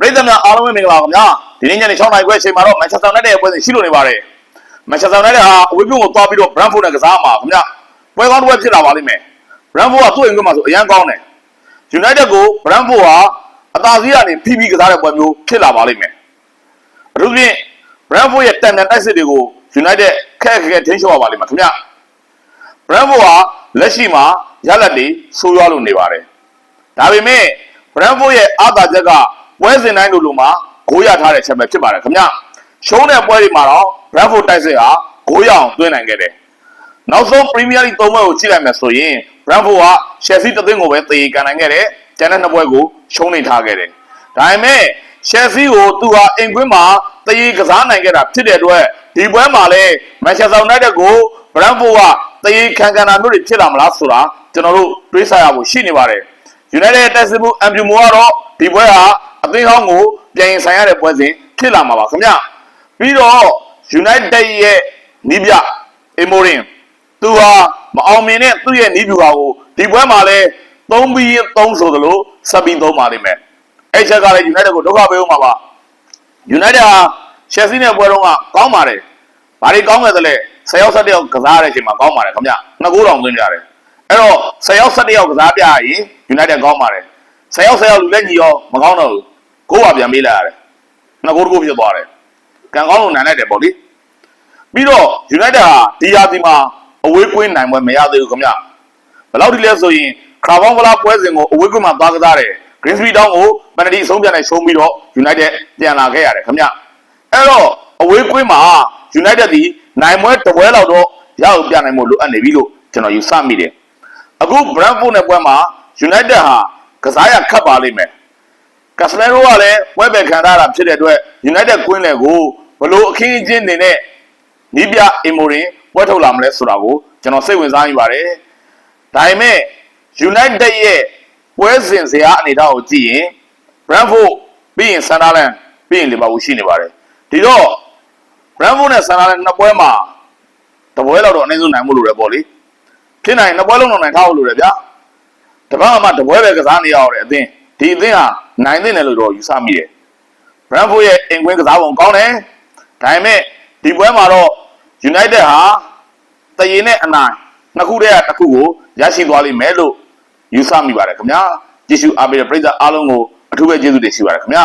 ပရိသတ်များအားလုံးပဲမင်္ဂလာပါခင်ဗျာဒီနေ့ညနေ6နာရီခွဲအချိန်မှာတော့မန်ချက်စတာယူနိုက်တက်ရဲ့ပွဲစဉ်ရှိလို့နေပါတယ်မန်ချက်စတာယူနိုက်တက်ဟာအဝေးပြုံးကိုသွားပြီးတော့ဘရန်ဖို့နဲ့ကစားမှာခင်ဗျာပွဲကောင်းတစ်ပွဲဖြစ်လာပါလိမ့်မယ်ဘရန်ဖို့ကသူ့အိမ်ကွင်းမှာဆိုအရန်ကောင်းတယ်ယူနိုက်တက်ကိုဘရန်ဖို့ဟာအသာစီးကနေဖိပြီးကစားတဲ့ပွဲမျိုးဖြစ်လာပါလိမ့်မယ်အထူးဖြင့်ဘရန်ဖို့ရဲ့တန်တန်တိုက်စစ်တွေကိုယူနိုက်တက်ခက်ခက်ခဲခဲထိန်းချုပ်ရပါလိမ့်မယ်ခင်ဗျာဘရန်ဖို့ဟာလက်ရှိမှာရလက်တွေဆိုးရွားလို့နေပါတယ်ဒါပေမဲ့ဘရန်ဖို့ရဲ့အာသာချက်က ပွဲစဉ်တိုင်းလိုလိုမှာဂိုးရထားတဲ့ချက်ပဲဖြစ်ပါတယ်ခင်ဗျရှုံးတဲ့ပွဲတွေမှာတော့ဘရန်ဖို့တိုက်စစ်ဟာဂိုးရအောင်သွင်းနိုင်ခဲ့တယ်နောက်ဆုံးပရီးမီးယားလိသုံးပွဲကိုကြည့်လိုက်မယ်ဆိုရင်ဘရန်ဖို့ကရှယ်ဆီတစ်သွင်းကိုပဲတည်ကန်နိုင်ခဲ့တယ်ကျန်တဲ့နှစ်ပွဲကိုရှုံးနေထားခဲ့တယ်ဒါပေမဲ့ရှယ်ဆီကိုသူဟာအင်ကွင်းမှာတည်ကစားနိုင်ခဲ့တာဖြစ်တဲ့အတွက်ဒီပွဲမှာလည်းမန်ချက်စတာယူနိုက်တက်ကိုဘရန်ဖို့ကတည်ခံကန်တာမျိုးတွေဖြစ်လာမလားဆိုတာကျွန်တော်တို့တွေးဆရဖို့ရှိနေပါတယ် United တက်စစ်မှုအမ်ပြူမိုကတော့ဒီပွဲဟာ အသင်းဟောင်းကိုပြန်ရင်ဆိုင်ရတဲ့ပွဲစဉ်ဖြစ်လာမှာပါခင်ဗျပြီးတော့ United ရဲ့နီးပြအီမိုရင်သူဟာမအောင်မြင်တဲ့သူ့ရဲ့နီးပြူဟာကိုဒီပွဲမှာလဲ3ပြီးရင်3ဆိုသလိုဆက်ပြီး3ပါလိမ့်မယ်အဲ့ချက်ကလည်း United ကိုဒုက္ခပေးဦးမှာပါ United ဟာ Chelsea နဲ့ပွဲတော့ကကောင်းပါတယ်ဘာတွေကောင်းခဲ့သလဲ10ရောက်17ရောက်ကစားရတဲ့အချိန်မှာကောင်းပါတယ်ခင်ဗျနှစ်ကိုးတောင်သွင်းကြတယ်အဲ့တော့10ရောက်17ရောက်ကစားပြရရင် United ကောင်းပါတယ်10ရောက်10ရောက်လူလက်ညီရောမကောင်းတော့ဘူး ကိုးပါပြန်ပေးလိုက်ရတယ်နှစ်ကိုးတစ်ကိုးဖြစ်သွားတယ်ကံကောင်းလို့နိုင်လိုက်တယ်ပေါ့လေပြီးတော့ United ဟာဒီရာသီမှာအဝေးကွင်းနိုင်ပွဲမရသေးဘူးခင်ဗျဘယ်လောက်ဒီလဲဆိုရင်ခရာဘောင်းဗလာပွဲစဉ်ကိုအဝေးကွင်းမှာသွားကစားတယ် Greensby Town ကိုပန်နတီအဆုံးပြန်နဲ့ရှုံးပြီးတော့ United ပြန်လာခဲ့ရတယ်ခင်ဗျအဲ့တော့အဝေးကွင်းမှာ United ဒီနိုင်ပွဲတစ်ပွဲလောက်တော့ရအောင်ပြနိုင်မှုလိုအပ်နေပြီလို့ကျွန်တော်ယူဆမိတယ်အခု Brentford နဲ့ပွဲမှာ United ဟာကစားရခတ်ပါလိမ့်မယ် ကစလဲရိုကလည်းပွဲပယ်ခံရတာဖြစ်တဲ့အတွက် United ကွင်းလေကိုဘလို့အခင်းအကျင်းနေနဲ့နီးပြအီမိုရင်ပွဲထုတ်လာမလဲဆိုတာကိုကျွန်တော်စိတ်ဝင်စားနေပါတယ်ဒါပေမဲ့ United ရဲ့ပွဲစဉ်စရာအနေအထားကိုကြည့်ရင် Brentford ပြီးရင် Sunderland ပြီးရင် Liverpool ရှိနေပါတယ်ဒီတော့ Brentford နဲ့ Sunderland နှစ်ပွဲမှာတပွဲလောက်တော့အနည်းဆုံးနိုင်မှုလိုတယ်ပေါ့လေဖြစ်နိုင်နှစ်ပွဲလုံးတော့နိုင်ထားဖို့လိုတယ်ဗျာတပတ်မှတပွဲပဲကစားနေရအောင်တဲ့အသင်းဒီအသင်းဟာ နိုင်သင့်တယ်လို့တော့ယူဆမိတယ် Brentford ရဲ့အင်ကွင်းကစားပုံကောင်းတယ်ဒါပေမဲ့ဒီပွဲမှာတော့ United ဟာတရင်နဲ့အနိုင်နှစ်ခုတည်းကတစ်ခုကိုရရှိသွားလိမ့်မယ်လို့ယူဆမိပါတယ်ခင်ဗျာကြည့်ရှုအားပေးတဲ့ပရိသတ်အားလုံးကိုအထူးပဲကျေးဇူးတင်ရှိပါတယ်ခင်ဗျာ